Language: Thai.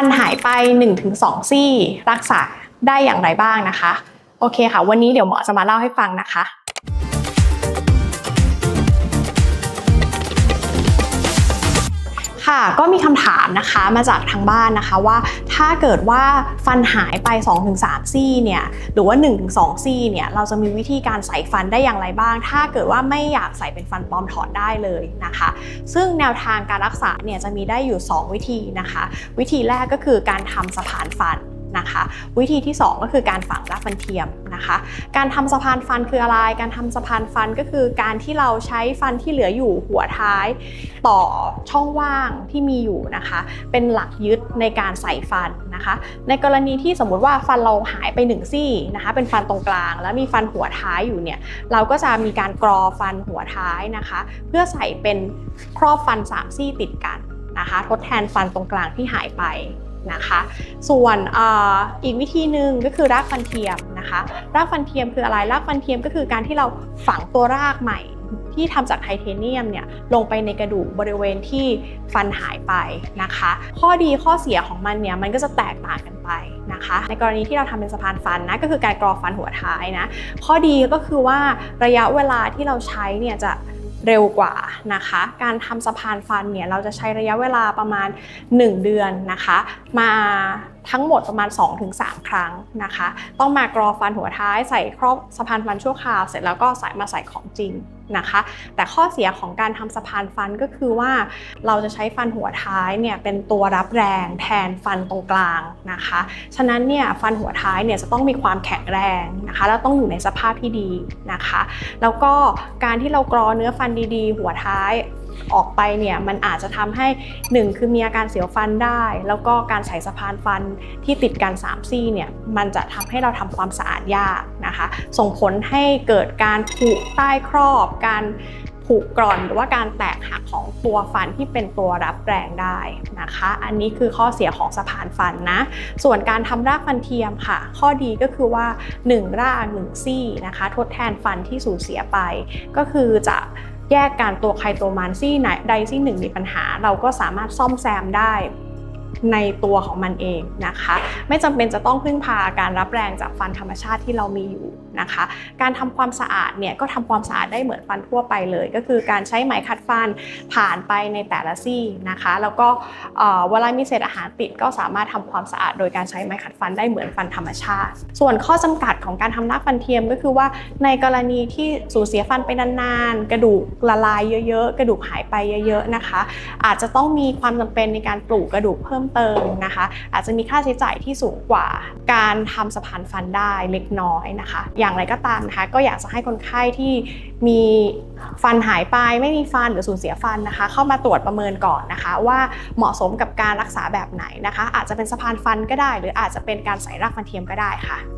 ฟันหายไป 1-2 ซี่ รักษาได้อย่างไรบ้างนะคะ โอเคค่ะ วันนี้เดี๋ยวหมอจะมาเล่าให้ฟังนะคะ ค่ะก็มีคำถามนะคะมาจากทางบ้านนะคะว่า ถ้าเกิดว่าฟันหายไป 2-3 ซี่เนี่ยหรือว่า 1-2 ซี่เนี่ยเราจะมีวิธีการใส่ฟันได้อย่างไรบ้าง ถ้าเกิดว่าไม่อยากใส่เป็นฟันปลอมถอดได้เลยนะคะ ซึ่งแนวทางการรักษาเนี่ยจะมีได้อยู่ 2 วิธีนะคะ วิธีแรกก็คือการทำสะพานฟัน นะคะ วิธีที่ 2 ก็คือการฝังรากฟันเทียมนะคะ การทำสะพานฟันคืออะไร การทำสะพานฟันก็คือการที่เราใช้ฟันที่เหลืออยู่หัวท้าย ต่อช่องว่างที่มีอยู่นะคะ เป็นหลักยึดในการใส่ฟันนะคะ ในกรณีที่สมมุติว่าฟันเราหายไปหนึ่งซี่นะคะเป็นฟันตรงกลาง แล้วมีฟันหัวท้ายอยู่เนี่ยเราก็จะมีการกรอฟันหัวท้ายนะคะ เพื่อใส่เป็นครอบฟันสามซี่ติดกันนะคะ ทดแทนฟันตรงกลางที่หายไป นะคะ ส่วนออีกวิธีหนึ่งก็คือรากฟันเทียมนะคะรากฟันเทียมคืออะไรรากฟันเทียมก็คือการที่เราฝังตัวรากใหม่ที่ทำจากไทเทเนียมเนี่ยลงไปในกระดูกบริเวณที่ฟันหายไปนะคะ ข้อดีข้อเสียของมันเนี่ยมันก็จะแตกต่างกันไปนะคะ ในกรณีที่เราทำเป็นสะพานฟันนะก็คือการกรอฟันหัวท้ายนะข้อดีก็คือว่าระยะเวลาที่เราใช้เนี่ยจะ เร็วกว่านะคะ การทำสะพานฟันเนี่ยเราจะใช้ระยะเวลาประมาณ 1 เดือนนะคะ มาทั้งหมดประมาณ 2-3 ครั้งนะคะ ต้องมากรอฟันหัวท้ายใส่ครอบสะพานฟันชั่วคราวเสร็จแล้วก็ใส่มาใส่ของจริง นะคะ แต่ข้อเสียของการทำสะพานฟันก็คือว่า เราจะใช้ฟันหัวท้ายเนี่ยเป็นตัวรับแรงแทนฟันตรงกลางนะคะ ฉะนั้นเนี่ยฟันหัวท้ายเนี่ยจะต้องมีความแข็งแรงนะคะ แล้วต้องอยู่ในสภาพที่ดีนะคะ แล้วก็การที่เรากรอเนื้อฟันดีๆ หัวท้าย ออกไปเนี่ยมันอาจจะทำให้ 1 คือมีอาการเสียวฟันได้ แล้วก็การใส่สะพานฟันที่ติดกัน3ซี่เนี่ยมันจะทำให้เราทำความสะอาดยากนะคะ ส่งผลให้เกิดการผุใต้ครอบ การผุกร่อนหรือว่าการแตกหักของตัวฟันที่เป็นตัวรับแรงได้นะคะ อันนี้คือข้อเสียของสะพานฟันนะ ส่วนการทำรากฟันเทียมค่ะ ข้อดีก็คือว่า 1 ราก1ซี่นะคะ ทดแทนฟันที่สูญเสียไป ก็คือจะ แยกการตัวใครตัวมันซี่ไหนใดซี่หนึ่งมีปัญหา เราก็สามารถซ่อมแซมได้ ในตัวของมันเองนะคะ ไม่จำเป็นจะต้องพึ่งพาการรับแรงจากฟันธรรมชาติที่เรามีอยู่นะคะ การทำความสะอาดเนี่ยก็ทำความสะอาดได้เหมือนฟันทั่วไปเลย ก็คือการใช้ไหมขัดฟันผ่านไปในแต่ละซี่นะคะ แล้วก็เวลามีเศษอาหารติดก็สามารถทำความสะอาดโดยการใช้ไม้ขัดฟันได้เหมือนฟันธรรมชาติ ส่วนข้อจำกัดของการทำรากฟันเทียมก็คือว่าในกรณีที่สูญเสียฟันไปนานๆ กระดูกละลายเยอะๆ กระดูกหายไปเยอะๆนะคะ อาจจะต้องมีความจำเป็นในการปลูกกระดูกเพิ่มเติมนะคะ อาจจะมีค่าใช้จ่ายที่สูงกว่า การทำสะพานฟันได้เล็กน้อยนะคะ อย่างไรก็ตามนะคะ ก็อยากจะให้คนไข้ที่มีฟันหายไปไม่มีฟันหรือสูญเสียฟันนะคะ เข้ามาตรวจประเมินก่อนนะคะ ว่าเหมาะสมกับการรักษาแบบไหนนะคะ อาจจะเป็นสะพานฟันก็ได้ หรืออาจจะเป็นการใส่รากฟันเทียมก็ได้ค่ะ